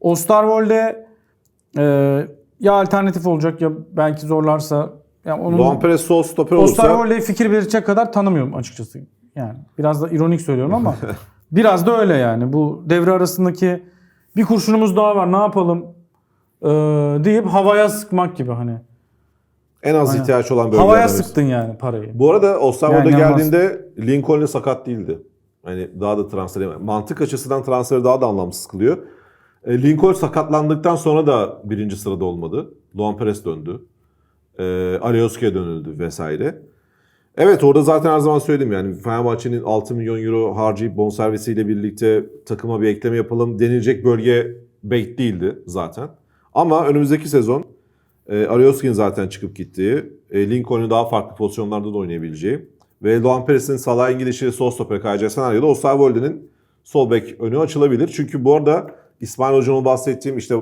Osterwolde e, ya alternatif olacak ya belki zorlarsa yani onun Doğan Perez sol stoper olursa Osterwolde'ye fikir verecek kadar tanımıyorum açıkçası. Yani biraz da ironik söylüyorum ama biraz da öyle yani. Bu devre arasındaki bir kurşunumuz daha var ne yapalım ee, deyip havaya sıkmak gibi hani. en az Aynen. ihtiyaç olan bölgelerden Havaya sıktın yani parayı. Bu arada Osterwolde Yani geldiğinde Lincoln'le sakat değildi. Hani daha da transfer mantık açısından transferi daha da anlamsız kılıyor. E, Lincoln sakatlandıktan sonra da birinci sırada olmadı. Doğan Perez döndü. E, Alioski'ye dönüldü vesaire. Evet orada zaten her zaman söyledim yani Fenerbahçe'nin 6 milyon euro harcayıp bonservisiyle birlikte takıma bir ekleme yapalım denilecek bölge bait değildi zaten. Ama önümüzdeki sezon e, Alioski'nin zaten çıkıp gittiği, e, Lincoln'un daha farklı pozisyonlarda da oynayabileceği ve Doğan Perez'in Salah'ın gidişiyle sol stopere kayacağı senaryoda Osterwolde'nin sol bek önü açılabilir. Çünkü bu arada İsmail Hocam'ın bahsettiğim işte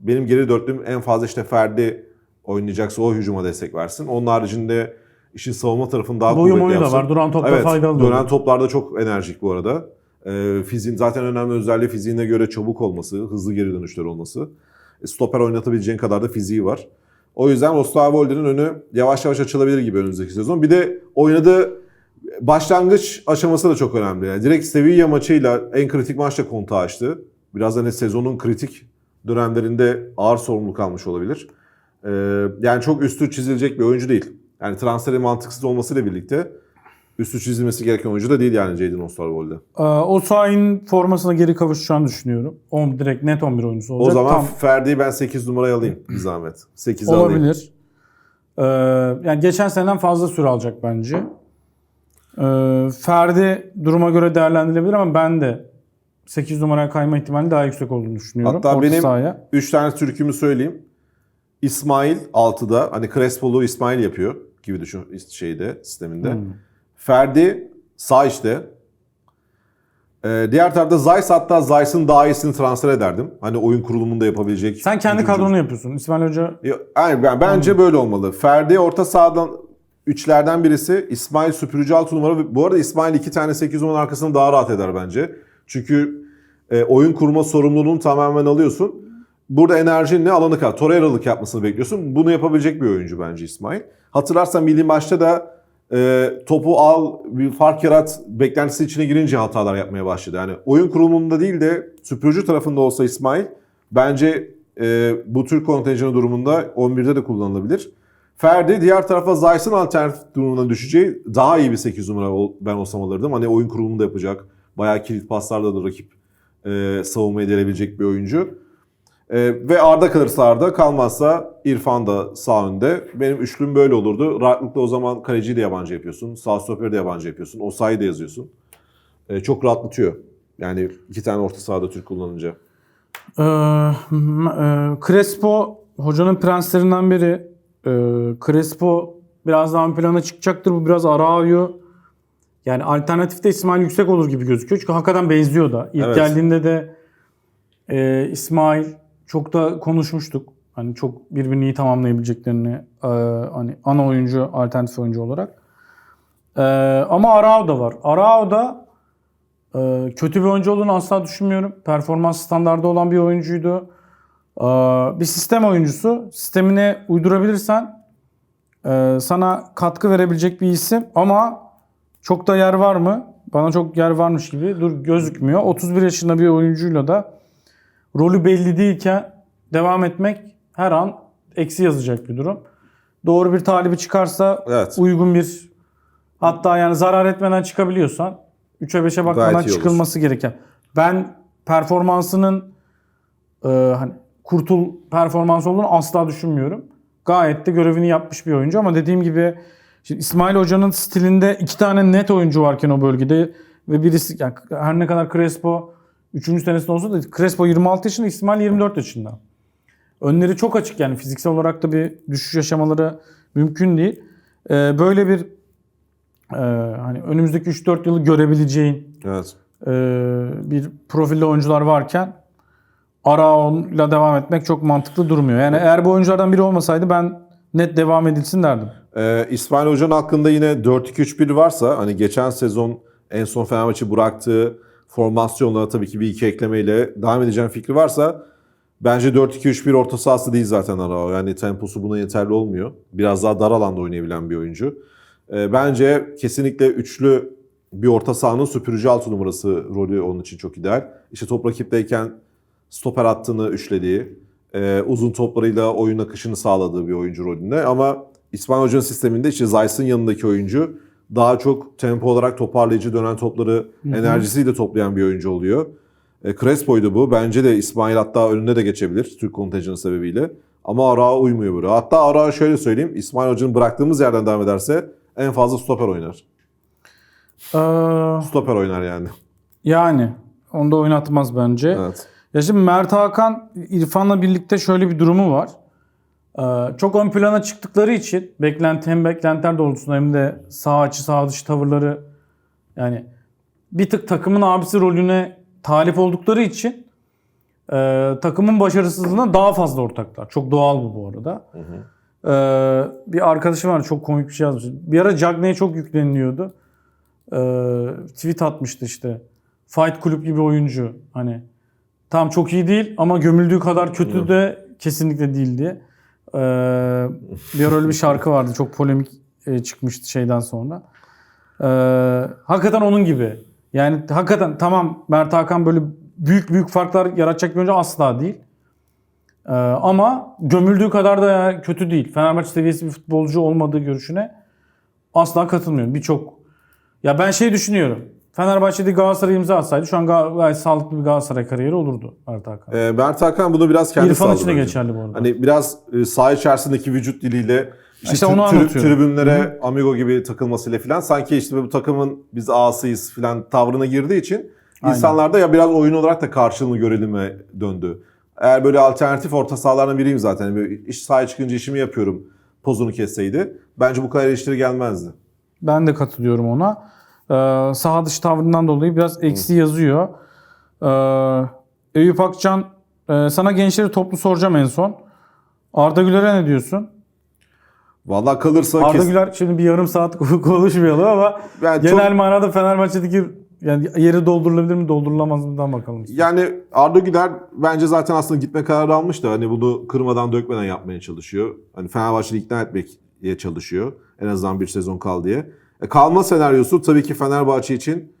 benim geri dörtlüğüm en fazla işte Ferdi oynayacaksa o hücuma destek versin. Onun haricinde işin savunma tarafını daha Boyu kuvvetli moyu da yapsın. var. Duran topta Evet, faydalı. da dönen olur. toplarda çok enerjik bu arada. Ee, fiziğin zaten önemli özelliği fiziğine göre çabuk olması, hızlı geri dönüşler olması. E, Stoper oynatabileceğin kadar da fiziği var. O yüzden Osterwolde'nin önü yavaş yavaş açılabilir gibi önümüzdeki sezon. Bir de oynadığı başlangıç aşaması da çok önemli. Yani direkt Sevilla maçıyla en kritik maçta kontağı açtı. Biraz hani sezonun kritik dönemlerinde ağır sorumluluk almış olabilir. Ee, yani çok üstü çizilecek bir oyuncu değil. Yani transferi mantıksız olmasıyla birlikte üstü çizilmesi gereken oyuncu da değil yani Jadon Osterwolde. Ee, o sahin formasına geri kavuşacağını düşünüyorum. On, direkt net 11 oyuncusu O olacak. zaman Tam Ferdi'yi ben 8 numaraya alayım bir zahmet. 8 alayım. olabilir. Ee, yani geçen seneden fazla süre alacak bence. Ee, Ferdi duruma göre değerlendirilebilir ama ben de 8 numaraya kayma ihtimali daha yüksek olduğunu düşünüyorum. Hatta Orta benim sahaya. 3 tane türkümü söyleyeyim. İsmail 6'da hani Crespo'lu İsmail yapıyor gibi düşün şeyde sisteminde. Hmm. Ferdi sağ işte. Ee, diğer tarafta Zeiss hatta Zeiss'in daha iyisini transfer ederdim. Hani oyun kurulumunda yapabilecek. Sen kendi kadronu yapıyorsun. İsmail Hoca Yani ben, bence böyle olmalı. Ferdi orta sahadan üçlerden birisi. İsmail süpürücü altı numara. Bu arada İsmail iki tane 8 10 arkasını daha rahat eder bence. Çünkü e, oyun kurma sorumluluğunu tamamen alıyorsun. Burada enerjin ne alanı kadar. Torreira'lık yapmasını bekliyorsun. Bunu yapabilecek bir oyuncu bence İsmail. Hatırlarsan milli maçta da e, topu al, bir fark yarat beklentisi içine girince hatalar yapmaya başladı. Yani oyun kurulumunda değil de süpürücü tarafında olsa İsmail bence e, bu tür kontenjanı durumunda 11'de de kullanılabilir. Ferdi diğer tarafa Zeiss'in alternatif durumuna düşeceği daha iyi bir 8 numara ben olsam alırdım. Hani oyun kurulumunda yapacak. Bayağı kilit paslarla da rakip e, savunmayı delebilecek bir oyuncu. E, ve Arda kalırsa Arda kalmazsa İrfan da sağ önde. Benim üçlüm böyle olurdu. Rahatlıkla o zaman kaleciyi de yabancı yapıyorsun. Sağ stoperi de yabancı yapıyorsun. Osayi de yazıyorsun. E, çok rahatlatıyor. Yani iki tane orta sahada Türk kullanınca. Ee, e, Crespo hocanın prenslerinden biri. Ee, Crespo biraz daha ön plana çıkacaktır. Bu biraz Arao'yu yani alternatifte İsmail yüksek olur gibi gözüküyor. Çünkü hakikaten benziyor da. İlk Evet. geldiğinde de e, İsmail çok da konuşmuştuk. Hani çok birbirini iyi tamamlayabileceklerini e, hani ana oyuncu, alternatif oyuncu olarak. E, ama Arao da var. Arao da ee, kötü bir oyuncu olduğunu asla düşünmüyorum. Performans standardı olan bir oyuncuydu. Ee, bir sistem oyuncusu. Sistemine uydurabilirsen e, sana katkı verebilecek bir isim ama çok da yer var mı? Bana çok yer varmış gibi dur gözükmüyor. 31 yaşında bir oyuncuyla da rolü belli değilken devam etmek her an eksi yazacak bir durum. Doğru bir talibi çıkarsa Evet. uygun bir hatta yani zarar etmeden çıkabiliyorsan 3'e 5'e bakmadan iyi olur. çıkılması gereken. Ben performansının e, hani kurtul performansı olduğunu asla düşünmüyorum. Gayet de görevini yapmış bir oyuncu ama dediğim gibi şimdi İsmail Hoca'nın stilinde iki tane net oyuncu varken o bölgede ve birisi yani her ne kadar Crespo 3. senesinde olsa da Crespo 26 yaşında İsmail 24 yaşında. Önleri çok açık yani fiziksel olarak da bir düşüş yaşamaları mümkün değil. Ee, böyle bir e, hani önümüzdeki 3-4 yılı görebileceğin Evet. e, bir profilde oyuncular varken Arao'yla devam etmek çok mantıklı durmuyor. Yani eğer bu oyunculardan biri olmasaydı ben net devam edilsin derdim. Ee, İsmail Hoca'nın hakkında yine 4-2-3-1 varsa hani geçen sezon en son Fenerbahçe bıraktığı formasyonla tabii ki bir iki eklemeyle devam edeceğim fikri varsa Bence 4-2-3-1 orta sahası değil zaten Arao. Yani temposu buna yeterli olmuyor. Biraz daha dar alanda oynayabilen bir oyuncu. Ee, bence kesinlikle üçlü bir orta sahanın süpürücü altı numarası rolü onun için çok ideal. İşte top rakipteyken stoper hattını üçlediği, e, uzun toplarıyla oyun akışını sağladığı bir oyuncu rolünde. Ama İsmail Hoca'nın sisteminde işte Zayt'sın yanındaki oyuncu daha çok tempo olarak toparlayıcı dönen topları enerjisiyle toplayan bir oyuncu oluyor. E, Crespo'ydu bu. Bence de İsmail hatta önünde de geçebilir Türk kontenjanı sebebiyle. Ama Arağa uymuyor buraya. Hatta Arağa şöyle söyleyeyim. İsmail Hoca'nın bıraktığımız yerden devam ederse en fazla stoper oynar. Ee, Stoper oynar yani. yani onu da oynatmaz bence. Evet. Ya şimdi Mert Hakan İrfan'la birlikte şöyle bir durumu var. Ee, çok ön plana çıktıkları için beklenti hem beklentiler doğrultusunda hem de sağ açı sağ dışı tavırları yani bir tık takımın abisi rolüne talip oldukları için e, takımın başarısızlığına daha fazla ortaklar. Çok doğal bu bu arada. Ee, bir arkadaşım var çok komik bir şey yazmış. Bir ara Cagney'e çok yükleniliyordu. Ee, tweet atmıştı işte. Fight Club gibi oyuncu. Hani tam çok iyi değil ama gömüldüğü kadar kötü de kesinlikle değil diye. Ee, bir öyle bir şarkı vardı. Çok polemik e, çıkmıştı şeyden sonra. Ee, hakikaten onun gibi. Yani hakikaten tamam Mert Hakan böyle büyük büyük farklar yaratacak bir oyuncu asla değil. Ee, ama gömüldüğü kadar da kötü değil. Fenerbahçe seviyesi bir futbolcu olmadığı görüşüne asla katılmıyorum. Birçok ya ben şey düşünüyorum. Fenerbahçe'de Galatasaray imza atsaydı şu an ga- gayet sağlıklı bir Galatasaray kariyeri olurdu Mert Hakan. E, Mert Hakan bunu biraz kendi İrfan için de geçerli bu arada. Hani biraz e, saha içerisindeki vücut diliyle işte, İşte onu tri- tribünlere amigo gibi takılmasıyla falan sanki işte bu takımın biz ağasıyız falan tavrına girdiği için Aynen. insanlarda ya biraz oyun olarak da karşılığını görelim'e döndü. Eğer böyle alternatif orta sahalardan biriyim zaten. Yani Böyle iş sahaya çıkınca işimi yapıyorum pozunu kesseydi bence bu kadar eleştiri gelmezdi. Ben de katılıyorum ona. Ee, saha dışı tavrından dolayı biraz eksi yazıyor. Ee, Eyüp Akcan e, sana gençleri toplu soracağım en son. Arda Güler'e ne diyorsun? Vallahi kalırsa Arda kes- Güler şimdi bir yarım saat konuşmayalım ama Yani genel çok- manada Fenerbahçe'deki yani yeri doldurulabilir mi doldurulmaz mıdan bakalım. Yani Arda Güler bence zaten aslında gitme kararı almış da hani bunu kırmadan dökmeden yapmaya çalışıyor. Hani Fenerbahçe'yi ikna etmeye çalışıyor. En azından bir sezon kal diye. E, kalma senaryosu tabii ki Fenerbahçe için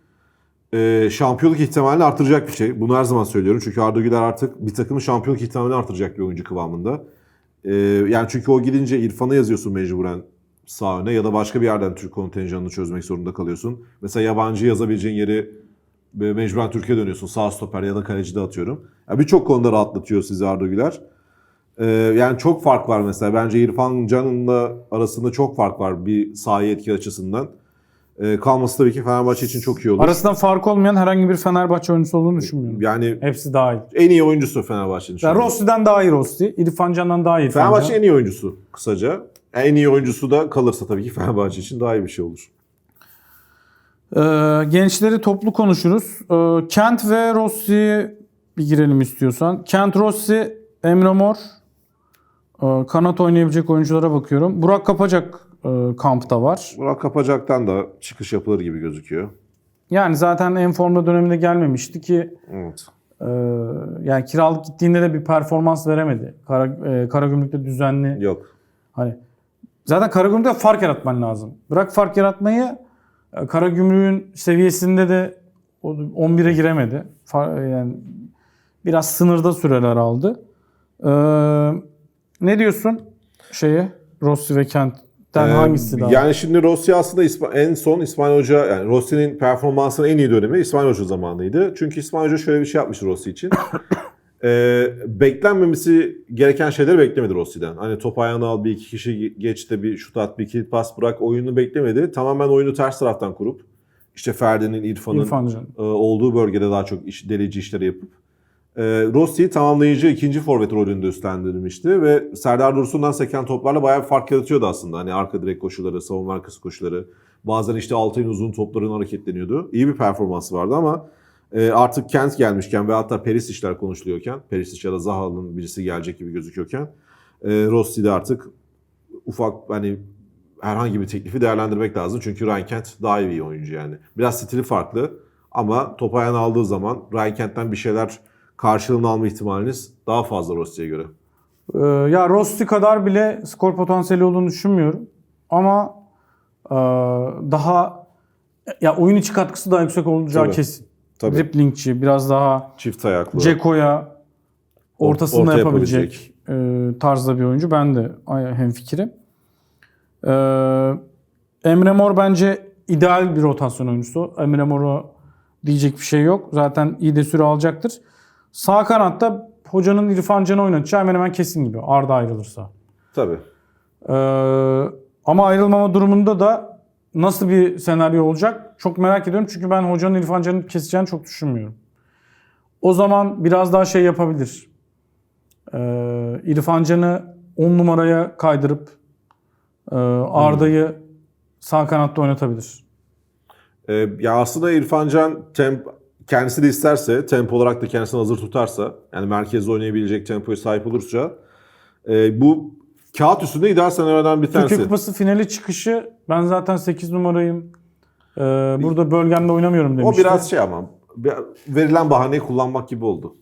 e, şampiyonluk ihtimalini artıracak bir şey. Bunu her zaman söylüyorum. Çünkü Arda Güler artık bir takımın şampiyonluk ihtimalini artıracak bir oyuncu kıvamında. E, yani çünkü o gidince İrfan'a yazıyorsun mecburen sağ öne ya da başka bir yerden Türk kontenjanını çözmek zorunda kalıyorsun. Mesela yabancı yazabileceğin yeri mecburen Türkiye dönüyorsun. Sağ stoper ya da kaleci de atıyorum. Yani Birçok konuda rahatlatıyor sizi Arda Güler. Ee, yani çok fark var mesela. Bence İrfan Can'ınla arasında çok fark var bir sahaya etki açısından. Ee, kalması tabii ki Fenerbahçe için çok iyi olur. Arasından fark olmayan herhangi bir Fenerbahçe oyuncusu olduğunu düşünmüyorum. Yani Hepsi dahil. en iyi oyuncusu Fenerbahçe'nin şu Yani anda. Rossi'den daha iyi Rossi. İrfan Can'dan daha iyi İrfan Fenerbahçe Can. en iyi oyuncusu kısaca. En iyi oyuncusu da kalırsa tabii ki Fenerbahçe için daha iyi bir şey olur. Ee, gençleri toplu konuşuruz. Ee, Kent ve Rossi'ye bir girelim istiyorsan. Kent Rossi, Emre Mor. Ee, kanat oynayabilecek oyunculara bakıyorum. Burak Kapacak e, kampta var. Burak Kapacak'tan da çıkış yapılır gibi gözüküyor. Yani zaten en formda döneminde gelmemişti ki Evet. e, yani kiralık gittiğinde de bir performans veremedi. Kara, e, Karagümrük'te düzenli Yok. Hani zaten Karagümrük'te fark yaratman lazım. Bırak fark yaratmayı e, Karagümrük'ün seviyesinde de o 11'e giremedi. Far- Yani biraz sınırda süreler aldı. Ee, ne diyorsun şeye Rossi ve Kent'ten Ee, hangisi daha? Yani şimdi Rossi aslında İsma- en son İsmail Hoca yani Rossi'nin performansının en iyi dönemi İsmail Hoca zamanıydı. Çünkü İsmail Hoca şöyle bir şey yapmış Rossi için. Ee, beklenmemesi gereken şeyleri beklemedi Rossi'den. Hani top ayağına al bir iki kişi geç de bir şut at bir kilit pas bırak oyunu beklemedi. Tamamen oyunu ters taraftan kurup işte Ferdi'nin, İrfan'ın İrfan e, olduğu bölgede daha çok iş, delici işleri yapıp e, Rossi'yi tamamlayıcı ikinci forvet rolünde üstlendirmişti ve Serdar Dursun'dan seken toplarla bayağı bir fark yaratıyordu aslında. Hani arka direk koşuları, savunma arkası koşuları. Bazen işte Altay'ın uzun topların hareketleniyordu. İyi bir performansı vardı ama e, artık Kent gelmişken ve hatta Perisic'ler konuşuluyorken, Perisic ya da Zaha'nın birisi gelecek gibi gözüküyorken e, Rossi de artık ufak hani herhangi bir teklifi değerlendirmek lazım. Çünkü Ryan Kent daha iyi bir oyuncu yani. Biraz stili farklı ama top ayağına aldığı zaman Ryan Kent'ten bir şeyler karşılığını alma ihtimaliniz daha fazla Rossi'ye göre. Ee, ya Rossi kadar bile skor potansiyeli olduğunu düşünmüyorum. Ama e, daha ya oyun içi katkısı daha yüksek olacağı Tabii. kesin. Tabii. Driblingçi, biraz daha Çift ayaklı. Ceko'ya ortasında Orta yapabilecek e, tarzda bir oyuncu. Ben de hemfikirim. E, Emre Mor bence ideal bir rotasyon oyuncusu. Emre Mor'a diyecek bir şey yok. Zaten iyi de süre alacaktır. Sağ kanatta hocanın İrfan Can'ı oynatacağı hemen hemen kesin gibi. Arda ayrılırsa. Tabii. Ee, ama ayrılmama durumunda da nasıl bir senaryo olacak çok merak ediyorum. Çünkü ben hocanın İrfan Can'ı keseceğini çok düşünmüyorum. O zaman biraz daha şey yapabilir. Ee, İrfan Can'ı 10 numaraya kaydırıp e, Arda'yı sağ kanatta oynatabilir. Ee, ya aslında İrfan Can temp, kendisi de isterse, tempo olarak da kendisini hazır tutarsa, yani merkezde oynayabilecek tempoya sahip olursa e, bu kağıt üstünde ideal senaryodan bir Türkiye tanesi. Kupası finali çıkışı ben zaten 8 numarayım. Ee, burada bölgemde oynamıyorum O demişti. biraz şey ama verilen bahaneyi kullanmak gibi oldu.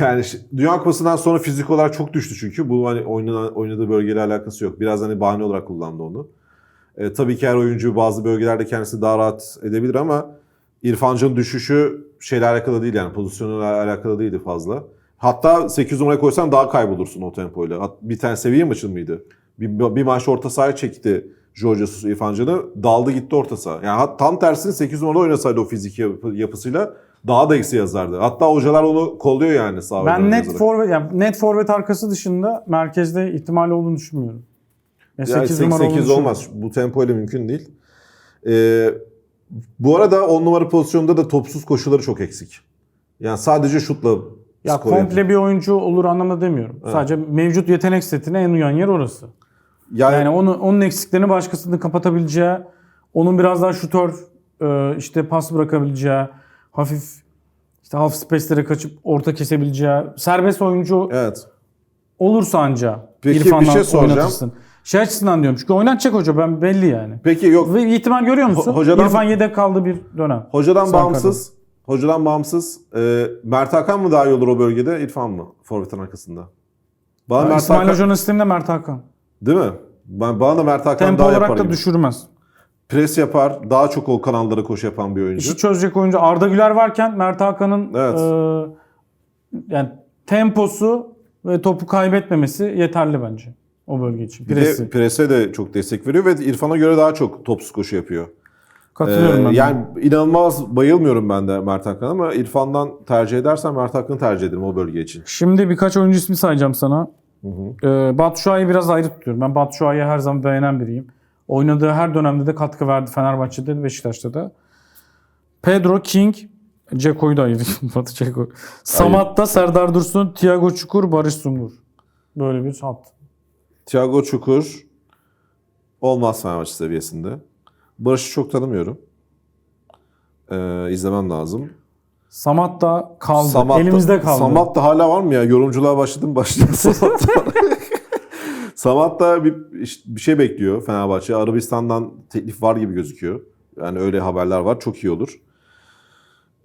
Yani Dünya Kupası'ndan sonra fizik olarak çok düştü çünkü. Bu hani oynanan, oynadığı bölgeyle alakası yok. Biraz hani bahane olarak kullandı onu. E, tabii ki her oyuncu bazı bölgelerde kendisi daha rahat edebilir ama İrfan Can'ın düşüşü şeyle alakalı değil yani pozisyonuyla alakalı değildi fazla. Hatta 8 numaraya koysan daha kaybolursun o tempoyla. Bir tane seviye maçı mıydı? Bir, bir maç orta sahaya çekti Jorge Jesus İrfan Can'ı. Daldı gitti orta saha. Yani tam tersini 8 numarada oynasaydı o fiziki yapı- yapısıyla daha da eksi yazardı. Hatta hocalar onu kolluyor yani sağ Ben net forvet yani net forvet arkası dışında merkezde ihtimali olduğunu düşünmüyorum. Ya Yani 8 8, numara olduğunu 8 olmaz. Bu tempoyla mümkün değil. Ee, bu arada 10 numara pozisyonunda da topsuz koşuları çok eksik. Yani sadece şutla Ya komple yapıyor. bir oyuncu olur anlamda demiyorum. Sadece mevcut yetenek setine en uyan yer orası. Yani, Yani onu onun eksiklerini başkasının kapatabileceği, onun biraz daha şutör e, işte pas bırakabileceği, hafif işte half space'lere kaçıp orta kesebileceği, serbest oyuncu evet. olursa anca Peki, bir İrfan'la şey soracağım. oynatırsın. Şey açısından diyorum çünkü oynatacak hoca ben belli yani. Peki yok. Ve ihtimal görüyor musun? Ho- hocadan- İrfan yedek kaldı bir dönem. Hocadan Sağ bağımsız, hocadan bağımsız e, Mert Hakan mı daha iyi olur o bölgede, İrfan mı? Forvet'in arkasında. Bana Mert İsmail Hakan, Hoca'nın sisteminde Mert Hakan. değil mi? Ben, bana da Mert Hakan Tempo daha yapar olarak da gibi. düşürmez. Pres yapar, daha çok o kanallara koşu yapan bir oyuncu. İşi çözecek oyuncu Arda Güler varken Mert Hakan'ın Evet. e, yani temposu ve topu kaybetmemesi yeterli bence o bölge için. Bir Presi. de prese de çok destek veriyor ve İrfan'a göre daha çok topsuz koşu yapıyor. Katılıyorum Ee, ben. de. yani inanılmaz bayılmıyorum ben de Mert Hakan'a ama İrfan'dan tercih edersen Mert Hakan'ı tercih ederim o bölge için. Şimdi birkaç oyuncu ismi sayacağım sana. Ee, Batu Şua'yı biraz ayrı tutuyorum. Ben Batu Şua'yı her zaman beğenen biriyim. Oynadığı her dönemde de katkı verdi Fenerbahçe'de de Beşiktaş'ta da. Pedro King, Ceko'yu da ayırayım. Batu Ceko. Samat'ta Serdar Dursun, Thiago Çukur, Barış Sungur. Böyle bir hat. Thiago Çukur olmaz Fenerbahçe seviyesinde. Barış'ı çok tanımıyorum. Ee, izlemem lazım. Samat da kaldı. Samat da- Elimizde kaldı. Samat da hala var mı ya? Yorumculuğa başladım başladım Samat da. Samat da bir, bir şey bekliyor Fenerbahçe. Arabistan'dan teklif var gibi gözüküyor. Yani öyle haberler var. Çok iyi olur.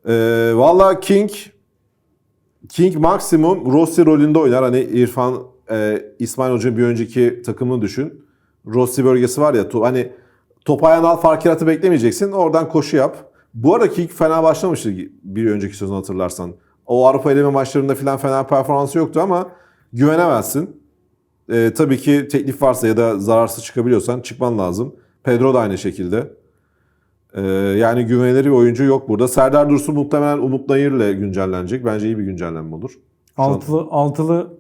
Ee, Valla King King maksimum Rossi rolünde oynar. Hani İrfan e, İsmail Hoca'nın bir önceki takımını düşün. Rossi bölgesi var ya to- hani top ayağına al fark yaratı beklemeyeceksin. Oradan koşu yap. Bu arada King fena başlamıştı bir önceki sezon hatırlarsan. O Avrupa eleme maçlarında filan fena performansı yoktu ama güvenemezsin. Ee, tabii ki teklif varsa ya da zararsız çıkabiliyorsan çıkman lazım. Pedro da aynı şekilde. Ee, yani güvenilir bir oyuncu yok burada. Serdar Dursun muhtemelen Umut Nayır'la güncellenecek. Bence iyi bir güncellenme olur. Şu an- Altılı, altılı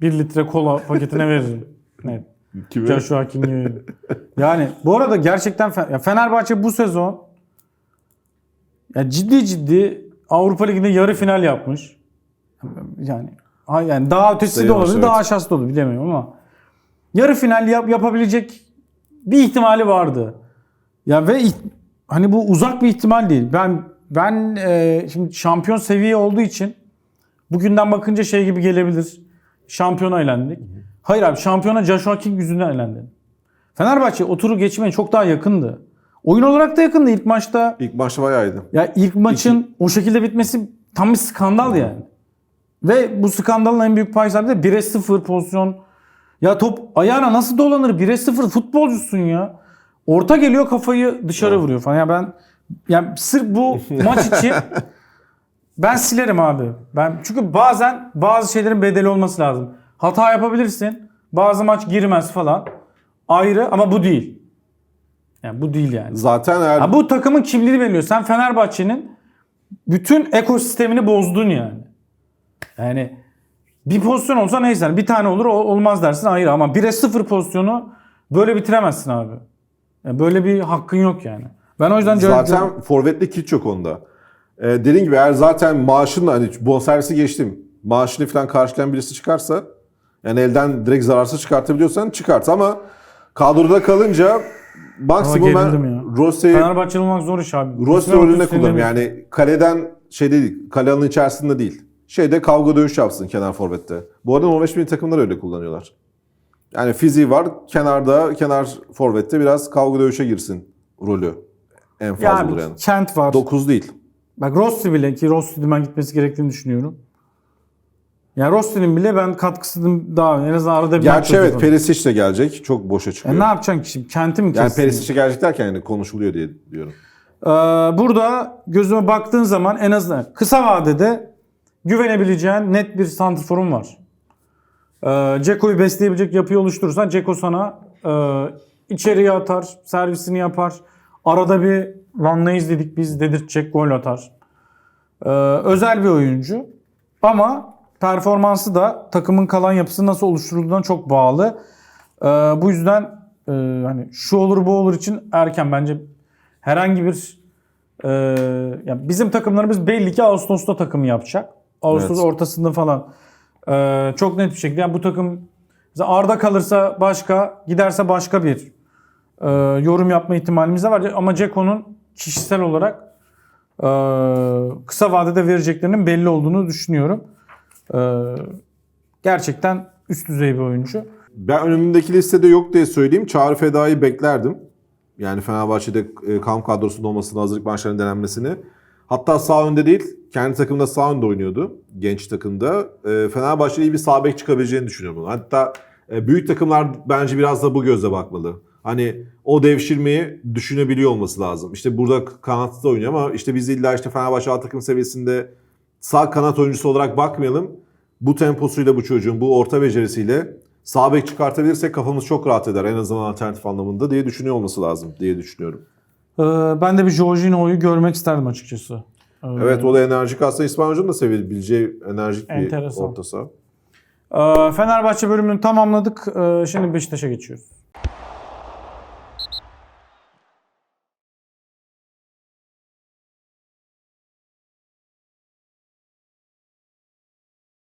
1 litre kola paketine veririm. Evet. Kime? Joshua veririm. Yani bu arada gerçekten Fe- ya Fenerbahçe bu sezon ya ciddi ciddi Avrupa Ligi'nde yarı final yapmış. Yani ha- yani daha ötesi de Sayılmaz, olabilir, daha aşağısı da olur bilemiyorum ama yarı final yap, yapabilecek bir ihtimali vardı. Ya ve iht- hani bu uzak bir ihtimal değil. Ben ben e, şimdi şampiyon seviye olduğu için bugünden bakınca şey gibi gelebilir. Şampiyona elendik. Hayır abi şampiyona Joshua King yüzünden elendi. Fenerbahçe o turu geçmeye çok daha yakındı. Oyun olarak da yakındı ilk maçta. İlk maçta bayağıydı. Ya ilk maçın o şekilde bitmesi tam bir skandal yani. Ve bu skandalın en büyük pay sahibi de 1'e 0 pozisyon. Ya top ayağına nasıl dolanır? 1'e 0 futbolcusun ya. Orta geliyor kafayı dışarı vuruyor falan. Ya ben yani sırf bu maç için ben silerim abi. Ben çünkü bazen bazı şeylerin bedeli olması lazım. Hata yapabilirsin. Bazı maç girmez falan. Ayrı ama bu değil. Yani bu değil yani. Zaten eğer Ya bu takımın kimliğini belirliyor. Sen Fenerbahçe'nin bütün ekosistemini bozdun yani. Yani bir pozisyon olsa neyse bir tane olur olmaz dersin ayrı ama 1'e 0 pozisyonu böyle bitiremezsin abi. Yani böyle bir hakkın yok yani. Ben o yüzden zaten forvetli kit yok onda. Ee, dediğim gibi eğer zaten maaşınla hani bonservisi geçtim. Maaşını falan karşılayan birisi çıkarsa yani elden direkt zararsız çıkartabiliyorsan çıkart ama kadroda kalınca maksimum ben. Rossi'yi Fenerbahçeli olmak zor iş abi. Rossi rolünde kullanırım. Yani kaleden şey değil, kale alanı içerisinde değil. Şeyde kavga dövüş yapsın kenar forvette. Bu arada Norveç milli takımlar öyle kullanıyorlar. Yani fiziği var, kenarda, kenar forvette biraz kavga dövüşe girsin rolü. En fazla Ya olur abi, yani. Kent var. 9 değil. Bak Rossi bile ki Rossi'nin ben gitmesi gerektiğini düşünüyorum. Yani Rossi'nin bile ben katkısını daha en azından arada bir Gerçi evet. Perisic de gelecek. Çok boşa çıkıyor. E ne yapacaksın ki şimdi? Kent'i mi yani kessin? Perisic'e gelecek derken yani konuşuluyor diye diyorum. Ee, burada gözüme baktığın zaman en azından kısa vadede güvenebileceğin net bir santrforun var. Ee, Ceko'yu besleyebilecek yapıyı oluşturursan Ceko sana e, içeriye atar, servisini yapar. Arada bir lan ne izledik biz dedirtecek gol atar. Ee, özel bir oyuncu. Ama performansı da takımın kalan yapısı nasıl oluşturulduğuna çok bağlı. Ee, bu yüzden e, hani şu olur bu olur için erken bence herhangi bir e, ya bizim takımlarımız belli ki Ağustos'ta takım yapacak. Ağustos Evet. ortasında falan. E, çok net bir şekilde yani bu takım Arda kalırsa başka, giderse başka bir e, yorum yapma ihtimalimiz de var. Ama Ceko'nun kişisel olarak e, kısa vadede vereceklerinin belli olduğunu düşünüyorum. E, gerçekten üst düzey bir oyuncu. Ben önümdeki listede yok diye söyleyeyim. Çağrı Feda'yı beklerdim. Yani Fenerbahçe'de e, kamp kadrosunda olmasını, hazırlık maçlarının denenmesini. Hatta sağ önde değil, kendi takımda sağ önde oynuyordu. Genç takımda. E, Fenerbahçe'de iyi bir sağ bek çıkabileceğini düşünüyorum. Hatta e, büyük takımlar bence biraz da bu gözle bakmalı. Hani o devşirmeyi düşünebiliyor olması lazım. İşte burada kanatta oynuyor ama işte biz illa işte Fenerbahçe A takım seviyesinde sağ kanat oyuncusu olarak bakmayalım. Bu temposuyla bu çocuğun, bu orta becerisiyle sağ bek çıkartabilirsek kafamız çok rahat eder. En azından alternatif anlamında diye düşünüyor olması lazım diye düşünüyorum. E, ben de bir Jorginho'yu görmek isterdim açıkçası. E, Evet o da enerjik aslında İsmail Hoca'nın da sevebileceği enerjik bir Enteresan. orta saha. Ee, Fenerbahçe bölümünü tamamladık. Ee, Şimdi Beşiktaş'a geçiyoruz.